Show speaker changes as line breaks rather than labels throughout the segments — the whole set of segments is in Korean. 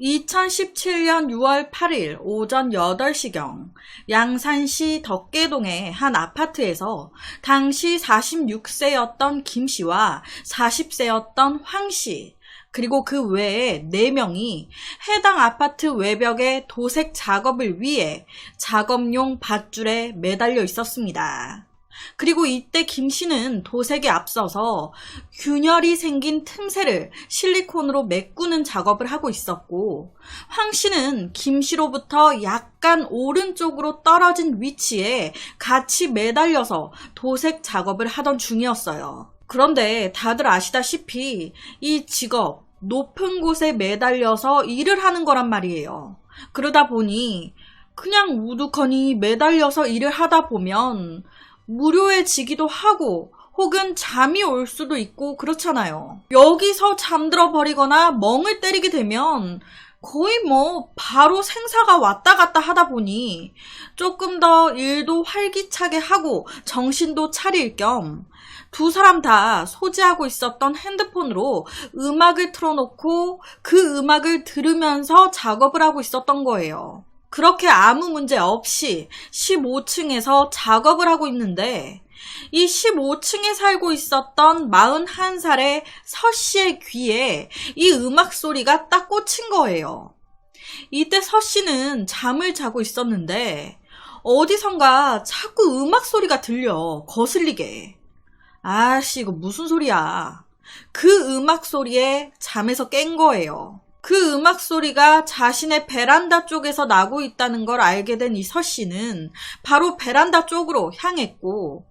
2017년 6월 8일 오전 8시경 양산시 덕계동의 한 아파트에서 당시 46세였던 김 씨와 40세였던 황 씨, 그리고 그 외에 4명이 해당 아파트 외벽에 도색 작업을 위해 작업용 밧줄에 매달려 있었습니다. 그리고 이때 김 씨는 도색에 앞서서 균열이 생긴 틈새를 실리콘으로 메꾸는 작업을 하고 있었고, 황 씨는 김 씨로부터 약간 오른쪽으로 떨어진 위치에 같이 매달려서 도색 작업을 하던 중이었어요. 그런데 다들 아시다시피 이 직업, 높은 곳에 매달려서 일을 하는 거란 말이에요. 그러다 보니 그냥 우두커니 매달려서 일을 하다 보면 무료해지기도 하고 혹은 잠이 올 수도 있고 그렇잖아요. 여기서 잠들어 버리거나 멍을 때리게 되면 거의 뭐 바로 생사가 왔다 갔다 하다 보니 조금 더 일도 활기차게 하고 정신도 차릴 겸 두 사람 다 소지하고 있었던 핸드폰으로 음악을 틀어놓고 그 음악을 들으면서 작업을 하고 있었던 거예요. 그렇게 아무 문제 없이 15층에서 작업을 하고 있는데 이 15층에 살고 있었던 41살의 서 씨의 귀에 이 음악 소리가 딱 꽂힌 거예요. 이때 서 씨는 잠을 자고 있었는데 어디선가 자꾸 음악 소리가 들려 거슬리게. 아씨 이거 무슨 소리야. 그 음악 소리에 잠에서 깬 거예요. 그 음악 소리가 자신의 베란다 쪽에서 나고 있다는 걸 알게 된 이 서 씨는 바로 베란다 쪽으로 향했고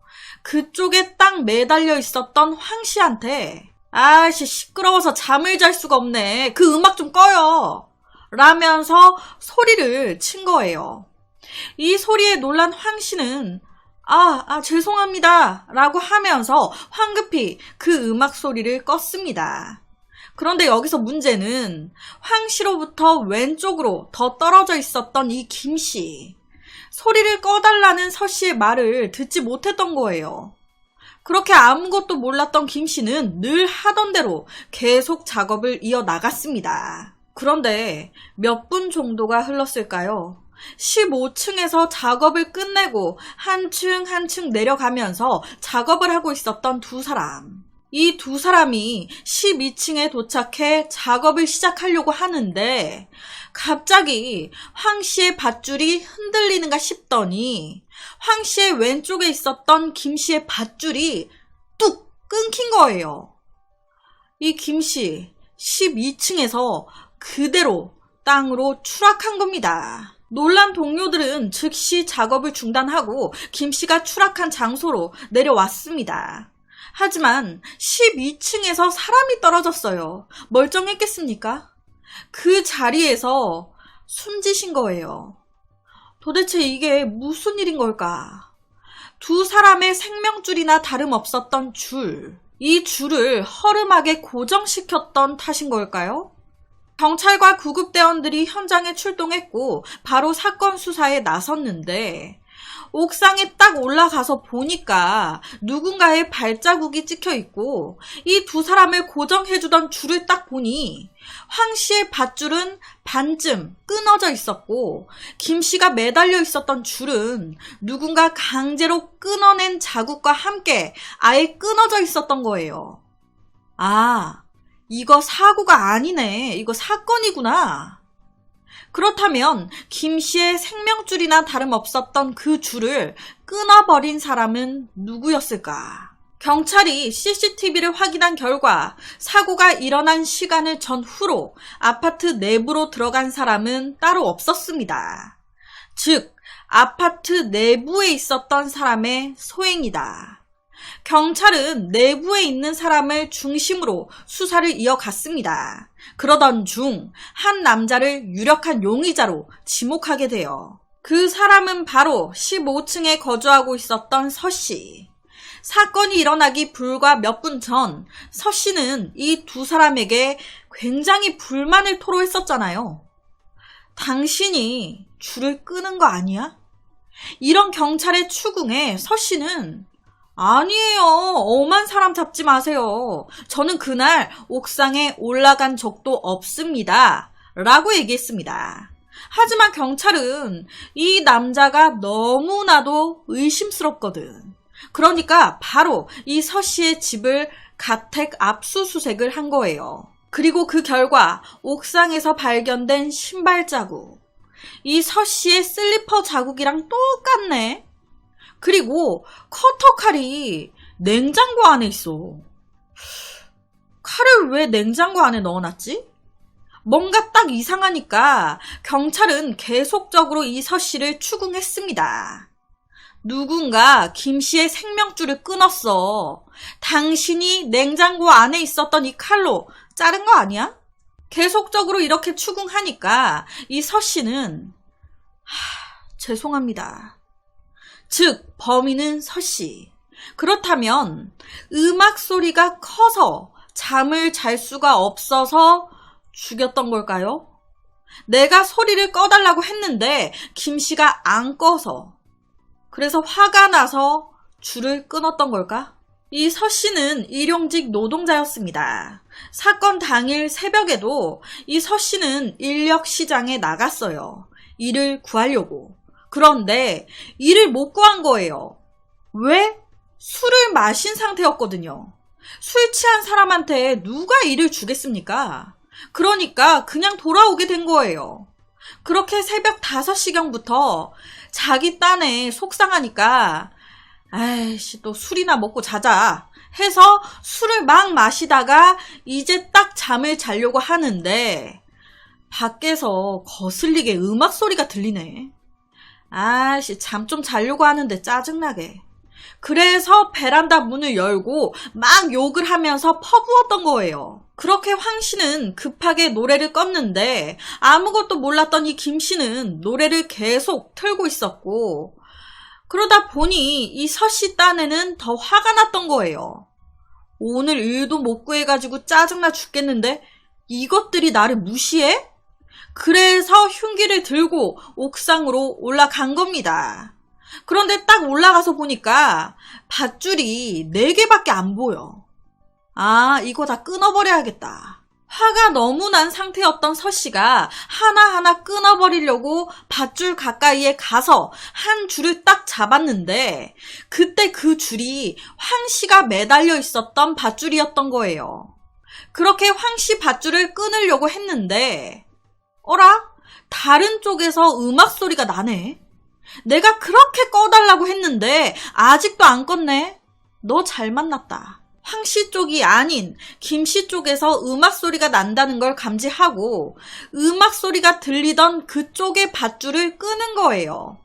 그쪽에 딱 매달려 있었던 황 씨한테 아씨 시끄러워서 잠을 잘 수가 없네. 그 음악 좀 꺼요. 라면서 소리를 친 거예요. 이 소리에 놀란 황 씨는 아, 아, 죄송합니다. 라고 하면서 황급히 그 음악 소리를 껐습니다. 그런데 여기서 문제는 황 씨로부터 왼쪽으로 더 떨어져 있었던 이 김 씨. 소리를 꺼달라는 서 씨의 말을 듣지 못했던 거예요. 그렇게 아무것도 몰랐던 김 씨는 늘 하던 대로 계속 작업을 이어 나갔습니다. 그런데 몇 분 정도가 흘렀을까요? 15층에서 작업을 끝내고 한층 한층 내려가면서 작업을 하고 있었던 두 사람. 이 두 사람이 12층에 도착해 작업을 시작하려고 하는데 갑자기 황 씨의 밧줄이 흔들리는가 싶더니 황 씨의 왼쪽에 있었던 김 씨의 밧줄이 뚝 끊긴 거예요. 이 김 씨 12층에서 그대로 땅으로 추락한 겁니다. 놀란 동료들은 즉시 작업을 중단하고 김 씨가 추락한 장소로 내려왔습니다. 하지만 12층에서 사람이 떨어졌어요. 멀쩡했겠습니까? 그 자리에서 숨지신 거예요. 도대체 이게 무슨 일인 걸까? 두 사람의 생명줄이나 다름없었던 줄, 이 줄을 허름하게 고정시켰던 탓인 걸까요? 경찰과 구급대원들이 현장에 출동했고 바로 사건 수사에 나섰는데 옥상에 딱 올라가서 보니까 누군가의 발자국이 찍혀 있고 이 두 사람을 고정해주던 줄을 딱 보니 황 씨의 밧줄은 반쯤 끊어져 있었고 김 씨가 매달려 있었던 줄은 누군가 강제로 끊어낸 자국과 함께 아예 끊어져 있었던 거예요. 아, 이거 사고가 아니네. 이거 사건이구나. 그렇다면 김 씨의 생명줄이나 다름없었던 그 줄을 끊어버린 사람은 누구였을까? 경찰이 CCTV를 확인한 결과 사고가 일어난 시간을 전후로 아파트 내부로 들어간 사람은 따로 없었습니다. 즉, 아파트 내부에 있었던 사람의 소행이다. 경찰은 내부에 있는 사람을 중심으로 수사를 이어갔습니다. 그러던 중 한 남자를 유력한 용의자로 지목하게 돼요. 그 사람은 바로 15층에 거주하고 있었던 서 씨. 사건이 일어나기 불과 몇 분 전, 서 씨는 이 두 사람에게 굉장히 불만을 토로했었잖아요. 당신이 줄을 끄는 거 아니야? 이런 경찰의 추궁에 서 씨는 아니에요. 엄한 사람 잡지 마세요. 저는 그날 옥상에 올라간 적도 없습니다. 라고 얘기했습니다. 하지만 경찰은 이 남자가 너무나도 의심스럽거든. 그러니까 바로 이 서 씨의 집을 가택 압수수색을 한 거예요. 그리고 그 결과 옥상에서 발견된 신발 자국. 이 서 씨의 슬리퍼 자국이랑 똑같네. 그리고 커터 칼이 냉장고 안에 있어. 칼을 왜 냉장고 안에 넣어놨지? 뭔가 딱 이상하니까 경찰은 계속적으로 이 서 씨를 추궁했습니다. 누군가 김 씨의 생명줄을 끊었어. 당신이 냉장고 안에 있었던 이 칼로 자른 거 아니야? 계속적으로 이렇게 추궁하니까 이 서 씨는 하, 죄송합니다. 즉 범인은 서 씨. 그렇다면 음악 소리가 커서 잠을 잘 수가 없어서 죽였던 걸까요? 내가 소리를 꺼달라고 했는데 김 씨가 안 꺼서 그래서 화가 나서 줄을 끊었던 걸까? 이 서 씨는 일용직 노동자였습니다. 사건 당일 새벽에도 이 서 씨는 인력 시장에 나갔어요. 일을 구하려고. 그런데 일을 못 구한 거예요. 왜? 술을 마신 상태였거든요. 술 취한 사람한테 누가 일을 주겠습니까? 그러니까 그냥 돌아오게 된 거예요. 그렇게 새벽 5시경부터 자기 딴에 속상하니까 아이씨 또 술이나 먹고 자자 해서 술을 막 마시다가 이제 딱 잠을 자려고 하는데 밖에서 거슬리게 음악 소리가 들리네. 아씨 잠 좀 자려고 하는데 짜증나게. 그래서 베란다 문을 열고 막 욕을 하면서 퍼부었던 거예요. 그렇게 황 씨는 급하게 노래를 껐는데 아무것도 몰랐던 이 김 씨는 노래를 계속 틀고 있었고 그러다 보니 이 서 씨 딴에는 더 화가 났던 거예요. 오늘 일도 못 구해가지고 짜증나 죽겠는데 이것들이 나를 무시해? 그래서 흉기를 들고 옥상으로 올라간 겁니다. 그런데 딱 올라가서 보니까 밧줄이 4개밖에 안 보여. 아, 이거 다 끊어버려야겠다. 화가 너무 난 상태였던 서 씨가 하나하나 끊어버리려고 밧줄 가까이에 가서 한 줄을 딱 잡았는데 그때 그 줄이 황 씨가 매달려 있었던 밧줄이었던 거예요. 그렇게 황 씨 밧줄을 끊으려고 했는데 어라? 다른 쪽에서 음악 소리가 나네. 내가 그렇게 꺼달라고 했는데 아직도 안 껐네. 너 잘 만났다. 황 씨 쪽이 아닌 김 씨 쪽에서 음악 소리가 난다는 걸 감지하고 음악 소리가 들리던 그쪽의 밧줄을 끄는 거예요.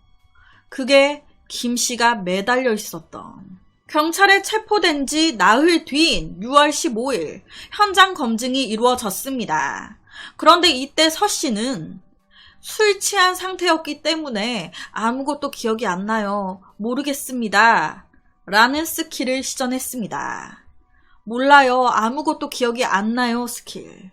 그게 김 씨가 매달려 있었던. 경찰에 체포된 지 나흘 뒤인 6월 15일 현장 검증이 이루어졌습니다. 그런데 이때 서 씨는 술 취한 상태였기 때문에 아무것도 기억이 안 나요. 모르겠습니다. 라는 스킬을 시전했습니다. 몰라요. 아무것도 기억이 안 나요. 스킬.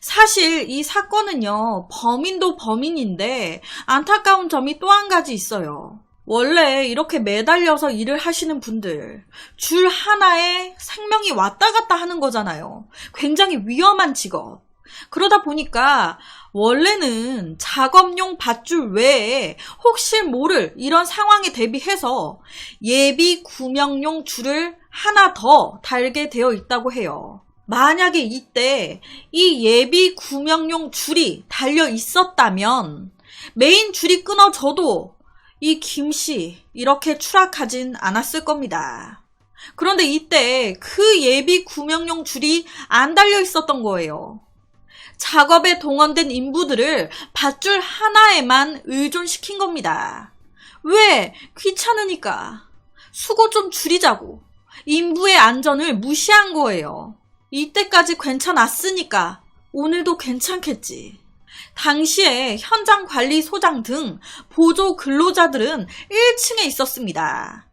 사실 이 사건은요, 범인도 범인인데 안타까운 점이 또 한 가지 있어요. 원래 이렇게 매달려서 일을 하시는 분들, 줄 하나에 생명이 왔다 갔다 하는 거잖아요. 굉장히 위험한 직업. 그러다 보니까 원래는 작업용 밧줄 외에 혹시 모를 이런 상황에 대비해서 예비 구명용 줄을 하나 더 달게 되어 있다고 해요. 만약에 이때 이 예비 구명용 줄이 달려 있었다면 메인 줄이 끊어져도 이 김씨 이렇게 추락하진 않았을 겁니다. 그런데 이때 그 예비 구명용 줄이 안 달려 있었던 거예요. 작업에 동원된 인부들을 밧줄 하나에만 의존시킨 겁니다. 왜? 귀찮으니까. 수고 좀 줄이자고. 인부의 안전을 무시한 거예요. 이때까지 괜찮았으니까 오늘도 괜찮겠지. 당시에 현장 관리 소장 등 보조 근로자들은 1층에 있었습니다.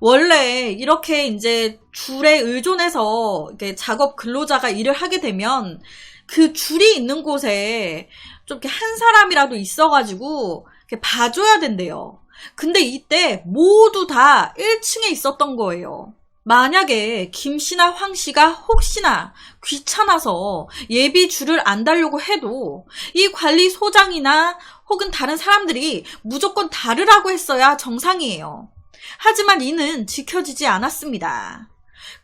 원래 이렇게 이제 줄에 의존해서 작업 근로자가 일을 하게 되면 그 줄이 있는 곳에 좀 이렇게 한 사람이라도 있어가지고 이렇게 봐줘야 된대요. 근데 이때 모두 다 1층에 있었던 거예요. 만약에 김 씨나 황 씨가 혹시나 귀찮아서 예비 줄을 안 달려고 해도 이 관리 소장이나 혹은 다른 사람들이 무조건 다르라고 했어야 정상이에요. 하지만 이는 지켜지지 않았습니다.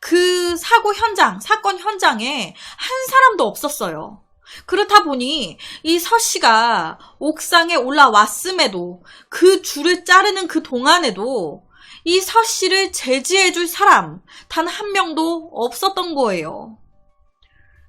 그 사고 현장, 사건 현장에 한 사람도 없었어요. 그렇다 보니 이 서 씨가 옥상에 올라왔음에도 그 줄을 자르는 그 동안에도 이 서 씨를 제지해줄 사람 단 한 명도 없었던 거예요.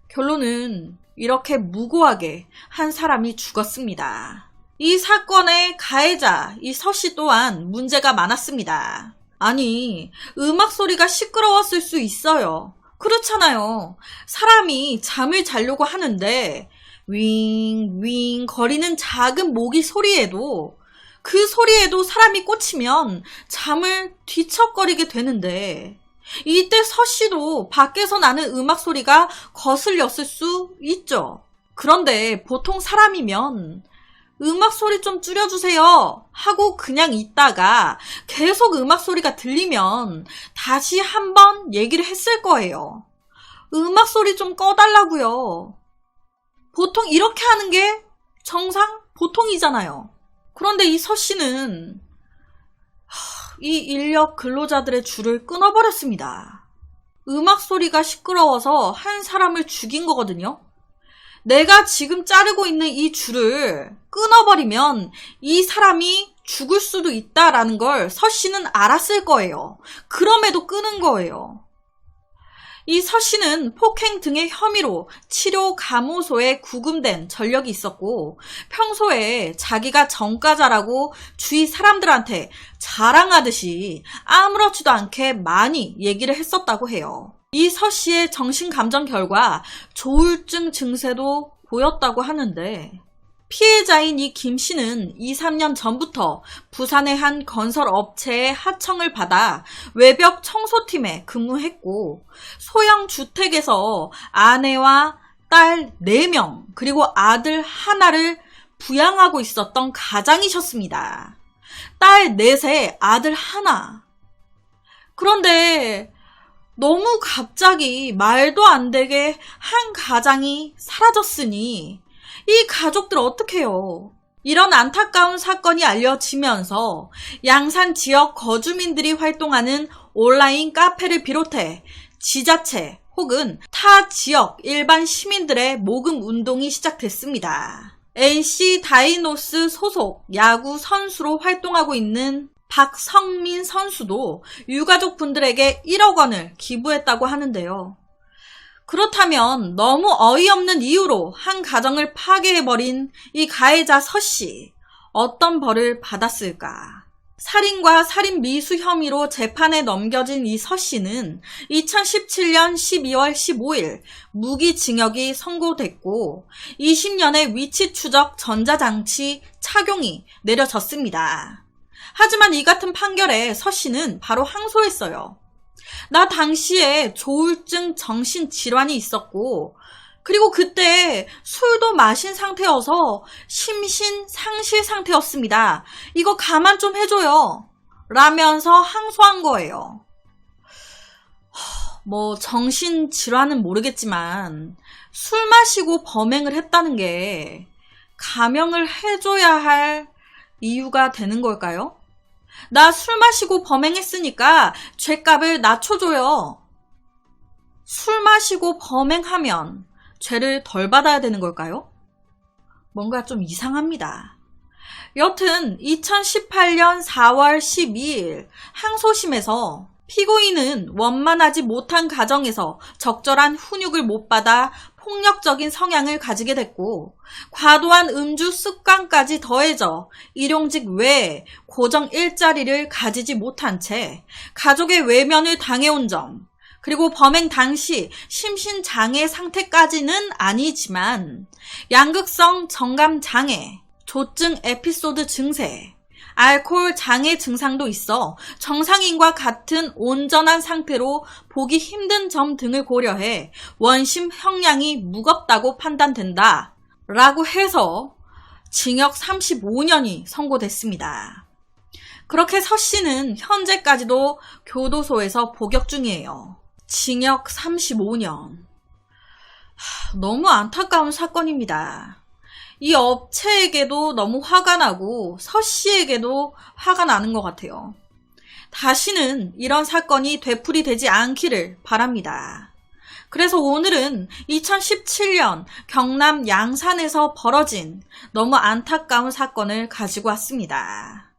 결론은 이렇게 무고하게 한 사람이 죽었습니다. 이 사건의 가해자 이 서 씨 또한 문제가 많았습니다. 아니, 음악 소리가 시끄러웠을 수 있어요. 그렇잖아요. 사람이 잠을 자려고 하는데 윙, 윙 거리는 작은 모기 소리에도 그 소리에도 사람이 꽂히면 잠을 뒤척거리게 되는데 이때 서 씨도 밖에서 나는 음악 소리가 거슬렸을 수 있죠. 그런데 보통 사람이면 음악 소리 좀 줄여주세요 하고 그냥 있다가 계속 음악 소리가 들리면 다시 한번 얘기를 했을 거예요. 음악 소리 좀 꺼달라고요. 보통 이렇게 하는 게 정상 보통이잖아요. 그런데 이 서 씨는 이 인력 근로자들의 줄을 끊어버렸습니다. 음악 소리가 시끄러워서 한 사람을 죽인 거거든요. 내가 지금 자르고 있는 이 줄을 끊어버리면 이 사람이 죽을 수도 있다라는 걸 서 씨는 알았을 거예요. 그럼에도 끊은 거예요. 이 서 씨는 폭행 등의 혐의로 치료 감호소에 구금된 전력이 있었고 평소에 자기가 전과자라고 주위 사람들한테 자랑하듯이 아무렇지도 않게 많이 얘기를 했었다고 해요. 이 서 씨의 정신감정 결과 조울증 증세도 보였다고 하는데 피해자인 이 김 씨는 2, 3년 전부터 부산의 한 건설 업체의 하청을 받아 외벽 청소팀에 근무했고 소형 주택에서 아내와 딸 4명 그리고 아들 하나를 부양하고 있었던 가장이셨습니다. 딸 넷에 아들 하나. 그런데 너무 갑자기 말도 안 되게 한 가장이 사라졌으니 이 가족들 어떡해요? 이런 안타까운 사건이 알려지면서 양산 지역 거주민들이 활동하는 온라인 카페를 비롯해 지자체 혹은 타 지역 일반 시민들의 모금 운동이 시작됐습니다. NC 다이노스 소속 야구 선수로 활동하고 있는 박성민 선수도 유가족 분들에게 1억 원을 기부했다고 하는데요. 그렇다면 너무 어이없는 이유로 한 가정을 파괴해버린 이 가해자 서 씨, 어떤 벌을 받았을까? 살인과 살인 미수 혐의로 재판에 넘겨진 이 서 씨는 2017년 12월 15일 무기징역이 선고됐고 20년의 위치 추적 전자장치 착용이 내려졌습니다. 하지만 이 같은 판결에 서 씨는 바로 항소했어요. 나 당시에 조울증 정신질환이 있었고, 그리고 그때 술도 마신 상태여서 심신 상실 상태였습니다. 이거 가만 좀 해줘요. 라면서 항소한 거예요. 뭐, 정신질환은 모르겠지만, 술 마시고 범행을 했다는 게 감형을 해줘야 할 이유가 되는 걸까요? 나 술 마시고 범행했으니까 죄값을 낮춰줘요. 술 마시고 범행하면 죄를 덜 받아야 되는 걸까요? 뭔가 좀 이상합니다. 여튼 2018년 4월 12일 항소심에서 피고인은 원만하지 못한 가정에서 적절한 훈육을 못 받아 폭력적인 성향을 가지게 됐고 과도한 음주 습관까지 더해져 일용직 외에 고정 일자리를 가지지 못한 채 가족의 외면을 당해온 점 그리고 범행 당시 심신장애 상태까지는 아니지만 양극성 정감 장애, 조증 에피소드 증세, 알코올 장애 증상도 있어 정상인과 같은 온전한 상태로 보기 힘든 점 등을 고려해 원심 형량이 무겁다고 판단된다. 라고 해서 징역 35년이 선고됐습니다. 그렇게 서 씨는 현재까지도 교도소에서 복역 중이에요. 징역 35년. 너무 안타까운 사건입니다. 이 업체에게도 너무 화가 나고 서 씨에게도 화가 나는 것 같아요. 다시는 이런 사건이 되풀이되지 않기를 바랍니다. 그래서 오늘은 2017년 경남 양산에서 벌어진 너무 안타까운 사건을 가지고 왔습니다.